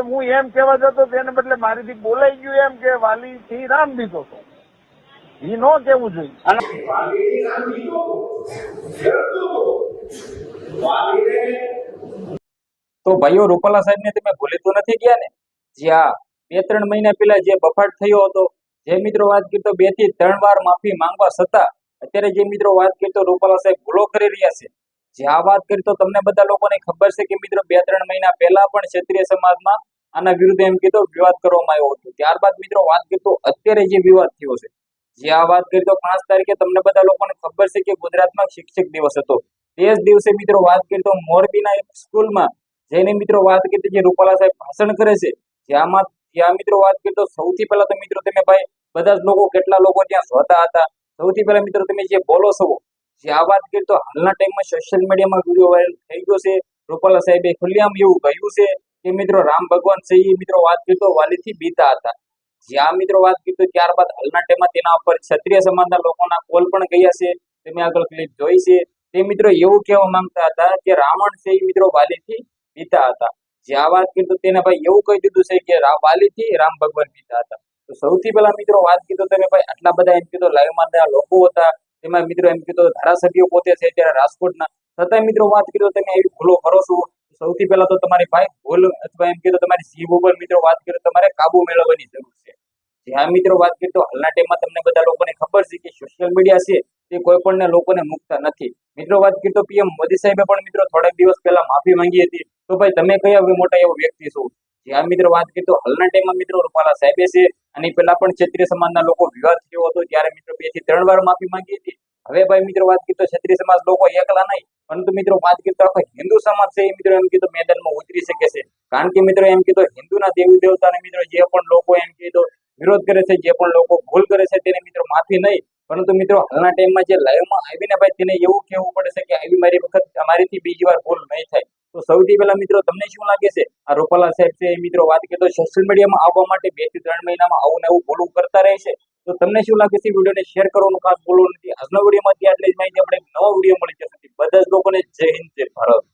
હવે હું એમ કહેવા જતો તેને બદલે મારીથી બોલાઈ ગયું એમ કે વાલી થી રામ દીધો હતો. એ નો કેવું જોઈએ. તો ભાઈઓ, રૂપાલા સાહેબ ને તમે ભૂલી તો નથી ગયા ને? જ્યાં બે ત્રણ મહિના પહેલા જે બફાટ થયો હતો, જે મિત્રો વાત કરતો બેથી ત્રણ વાર માફી માંગવા છતાં, અત્યારે જે મિત્રો વાત કરતો રૂપાલા સાહેબ ભૂલો કરી રહ્યા છે. જે આ વાત કરી તો તમને બધા લોકોને ખબર છે કે મિત્રો બે ત્રણ મહિના પહેલા પણ ક્ષત્રિય સમાજમાં આના વિરુદ્ધ એમ કીધો, વિવાદ કરવામાં આવ્યો હતો. ત્યારબાદ મિત્રો વાત કરતો અત્યારે જે વિવાદ થયો છે, જે આ વાત કરી તો પાંચ તારીખે તમને બધા લોકોને ખબર છે કે ગુજરાતમાં શિક્ષક દિવસ હતો. તે જ દિવસે મિત્રો વાત કરી તો મોરબીના એક સ્કૂલમાં જઈને મિત્રો વાત કરી જે રૂપાલા સાહેબ ભાષણ કરે છે જ્યાંમાં ત્યાં મિત્રો વાત કરી તો સૌથી પહેલા તો મિત્રો તમે ભાઈ બધા જ લોકો કેટલા લોકો ત્યાં જોતા હતા. સૌથી પહેલા મિત્રો તમે જે બોલો છો જે આ વાત કરી તો હાલના ટાઈમમાં સોશિયલ મીડિયામાં વીડિયો વાયરલ થઈ ગયો છે. રૂપાલા સાહેબે ખુલ્લેઆમ એવું કહ્યું છે કે મિત્રો રામ ભગવાન છે મિત્રો વાત કરી વાલીથી બીતા હતા. જ્યાં મિત્રો વાત કરી ત્યારબાદ હાલના ટાઈમમાં તેના ઉપર ક્ષત્રિય સમાજના લોકોના કોલ પણ ગયા છે. તમે આગળ ક્લિપ જોઈ છે. તે મિત્રો એવું કહેવા માંગતા હતા કે રાવણ છે એ મિત્રો વાલીથી બીતા હતા. જે આ વાત કરી તેને ભાઈ એવું કહી દીધું છે કે વાલીથી રામ ભગવાન બીતા હતા. તો સૌથી પહેલા મિત્રો વાત કીધો તમે ભાઈ આટલા બધા એમ કીધું લાઈવમાં લોકો હતા. તેમાં મિત્રો એમ કીધું, ધારાસભ્યો પોતે છે ત્યારે રાજકોટના. છતાંય મિત્રો વાત કરી તમે એવી ભૂલો કરો છો. સૌથી પહેલા તો તમારી ભાઈ ભૂલ અથવા એમ કીધું, તમારી જીભ ઉપર મિત્રો વાત કર્યો તમારે કાબુ મેળવવાની જરૂર છે. જ્યાં મિત્રો વાત કરી તો હાલના ટાઈમમાં તમને બધા લોકોને ખબર છે કે સોશિયલ મીડિયા છે તે કોઈ પણ લોકોને મુકતા નથી. મિત્રો વાત કરી તો પીએમ મોદી સાહેબે પણ મિત્રો થોડાક દિવસ પહેલા માફી માંગી હતી. તો ભાઈ તમે કયા મોટા એવો વ્યક્તિ છો? જ્યાં મિત્રો વાત કરી હાલના ટાઈમમાં મિત્રો રૂપાલા સાહેબે છે અને પેલા પણ ક્ષત્રિય સમાજના લોકો વિવાદ થયો હતો ત્યારે મિત્રો બેથી ત્રણ વાર માફી માંગી હતી. હવે ભાઈ મિત્રો વાત કરી તો ક્ષત્રિય સમાજ લોકો એકલા નહીં, પરંતુ મિત્રો વાત કરી તો આખો હિન્દુ સમાજ છે એ મિત્રો એમ કીધું મેદાનમાં ઉતરી શકે છે. કારણ કે મિત્રો એમ કીધું હિન્દુના દેવી દેવતાને મિત્રો જે પણ લોકો એમ કીધું વિરોધ કરે છે, જે પણ લોકો ભૂલ કરે છે તેને મિત્રો માફી નહીં. પરંતુ મિત્રો હાલના ટાઈમમાં જે લાઈવમાં આવીને ભાઈ તેને એવું કહેવું પડે છે કે આવી મારી વખત અમારીથી બીજી વાર ભૂલ નહીં થાય. તો સૌથી પહેલા મિત્રો તમને શું લાગે છે? આ રૂપાલા સાહેબ છે મિત્રો વાત કરીએ તો સોશિયલ મીડિયામાં આવવા માટે બેથી ત્રણ મહિનામાં આવું ને આવું બોલવું કરતા રહે છે. તો તમને શું લાગે છે વિડીયોને શેર કરવાનું ખાસ બોલવું નથી. આજનો વિડીયોમાંથી આટલી જ માહિતી, આપણે નવો વીડિયો મળી જશે. બધા જ લોકોને જય હિન્દ, જય ભારત.